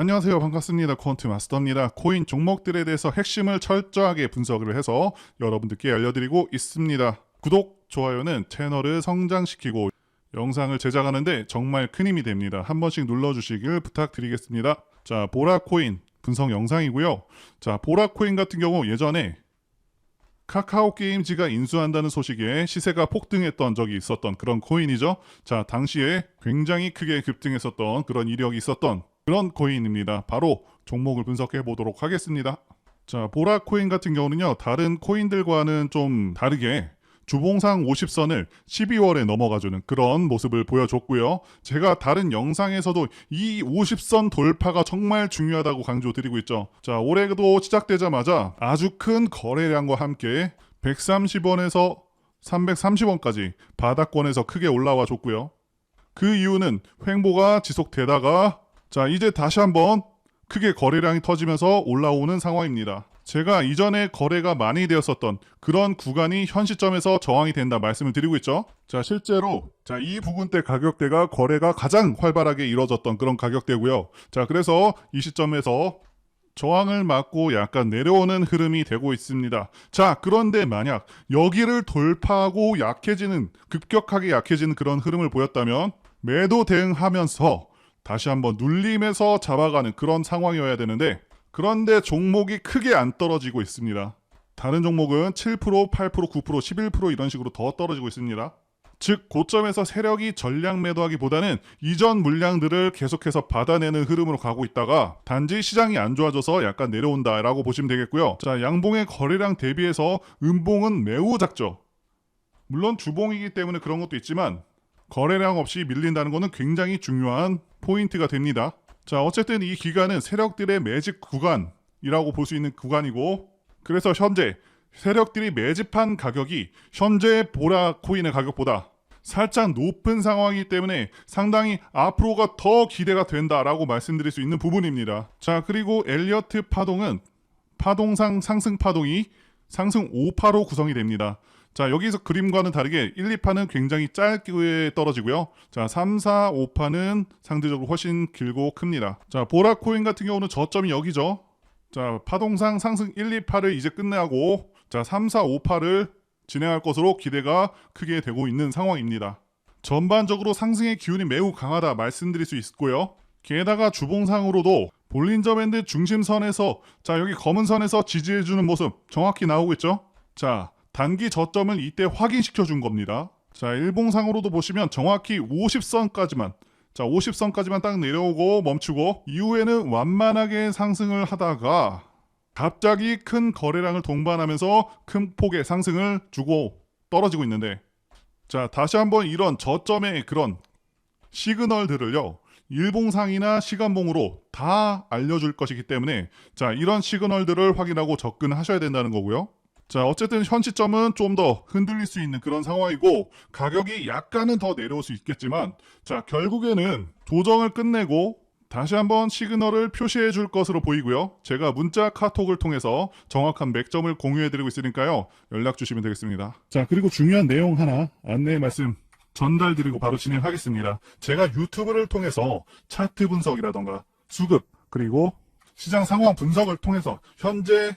안녕하세요. 반갑습니다. 콘트 마스터입니다. 코인 종목들에 대해서 핵심을 철저하게 분석을 해서 여러분들께 알려드리고 있습니다. 구독, 좋아요는 채널을 성장시키고 영상을 제작하는데 정말 큰 힘이 됩니다. 한 번씩 눌러주시길 부탁드리겠습니다. 자, 보라코인 분석 영상이고요. 자, 보라코인 같은 경우 예전에 카카오 게임즈가 인수한다는 소식에 시세가 폭등했던 적이 있었던 그런 코인이죠. 자, 당시에 굉장히 크게 급등했었던 그런 이력이 있었던 그런 코인입니다. 바로 종목을 분석해 보도록 하겠습니다. 자, 보라 코인 같은 경우는요, 다른 코인들과는 좀 다르게 주봉상 50선을 12월에 넘어가주는 그런 모습을 보여줬고요. 제가 다른 영상에서도 이 50선 돌파가 정말 중요하다고 강조드리고 있죠. 자, 올해도 시작되자마자 아주 큰 거래량과 함께 130원에서 330원까지 바닥권에서 크게 올라와 줬고요. 그 이유는 횡보가 지속되다가 자, 이제 다시 한번 크게 거래량이 터지면서 올라오는 상황입니다. 제가 이전에 거래가 많이 되었었던 그런 구간이 현 시점에서 저항이 된다 말씀을 드리고 있죠. 자, 실제로 자, 이 부분대 가격대가 거래가 가장 활발하게 이루어졌던 그런 가격대고요. 자, 그래서 이 시점에서 저항을 맞고 약간 내려오는 흐름이 되고 있습니다. 자, 그런데 만약 여기를 돌파하고 약해지는 급격하게 약해지는 그런 흐름을 보였다면 매도 대응하면서 다시 한번 눌림에서 잡아가는 그런 상황이어야 되는데 그런데 종목이 크게 안 떨어지고 있습니다. 다른 종목은 7%, 8%, 9%, 11% 이런 식으로 더 떨어지고 있습니다. 즉 고점에서 세력이 전량 매도하기보다는 이전 물량들을 계속해서 받아내는 흐름으로 가고 있다가 단지 시장이 안 좋아져서 약간 내려온다라고 보시면 되겠고요. 자 양봉의 거래량 대비해서 음봉은 매우 작죠. 물론 주봉이기 때문에 그런 것도 있지만 거래량 없이 밀린다는 것은 굉장히 중요한 포인트가 됩니다. 자, 어쨌든 이 기간은 세력들의 매집 구간이라고 볼 수 있는 구간이고, 그래서 현재 세력들이 매집한 가격이 현재 보라 코인의 가격보다 살짝 높은 상황이기 때문에 상당히 앞으로가 더 기대가 된다라고 말씀드릴 수 있는 부분입니다. 자, 그리고 엘리어트 파동은 파동상 상승 파동이 상승 5파로 구성이 됩니다. 자, 여기서 그림과는 다르게 1, 2파는 굉장히 짧게 떨어지고요. 자, 3, 4, 5파는 상대적으로 훨씬 길고 큽니다. 자, 보라 코인 같은 경우는 저점이 여기죠. 자, 파동상 상승 1, 2파를 이제 끝내고 자, 3, 4, 5파를 진행할 것으로 기대가 크게 되고 있는 상황입니다. 전반적으로 상승의 기운이 매우 강하다 말씀드릴 수 있고요. 게다가 주봉상으로도 볼린저 밴드 중심선에서 자, 여기 검은 선에서 지지해 주는 모습 정확히 나오고 있죠. 자, 단기 저점을 이때 확인시켜 준 겁니다. 자, 일봉상으로도 보시면 정확히 50선까지만 자, 50선까지만 딱 내려오고 멈추고 이후에는 완만하게 상승을 하다가 갑자기 큰 거래량을 동반하면서 큰 폭의 상승을 주고 떨어지고 있는데 자, 다시 한번 이런 저점의 그런 시그널들을요. 일봉상이나 시간봉으로 다 알려줄 것이기 때문에 자, 이런 시그널들을 확인하고 접근하셔야 된다는 거고요. 자, 어쨌든 현 시점은 좀 더 흔들릴 수 있는 그런 상황이고 가격이 약간은 더 내려올 수 있겠지만 자, 결국에는 조정을 끝내고 다시 한번 시그널을 표시해 줄 것으로 보이고요. 제가 문자 카톡을 통해서 정확한 맥점을 공유해 드리고 있으니까요. 연락 주시면 되겠습니다. 자, 그리고 중요한 내용 하나 안내 말씀 전달 드리고 바로 진행하겠습니다. 제가 유튜브를 통해서 차트 분석이라던가 수급 그리고 시장 상황 분석을 통해서 현재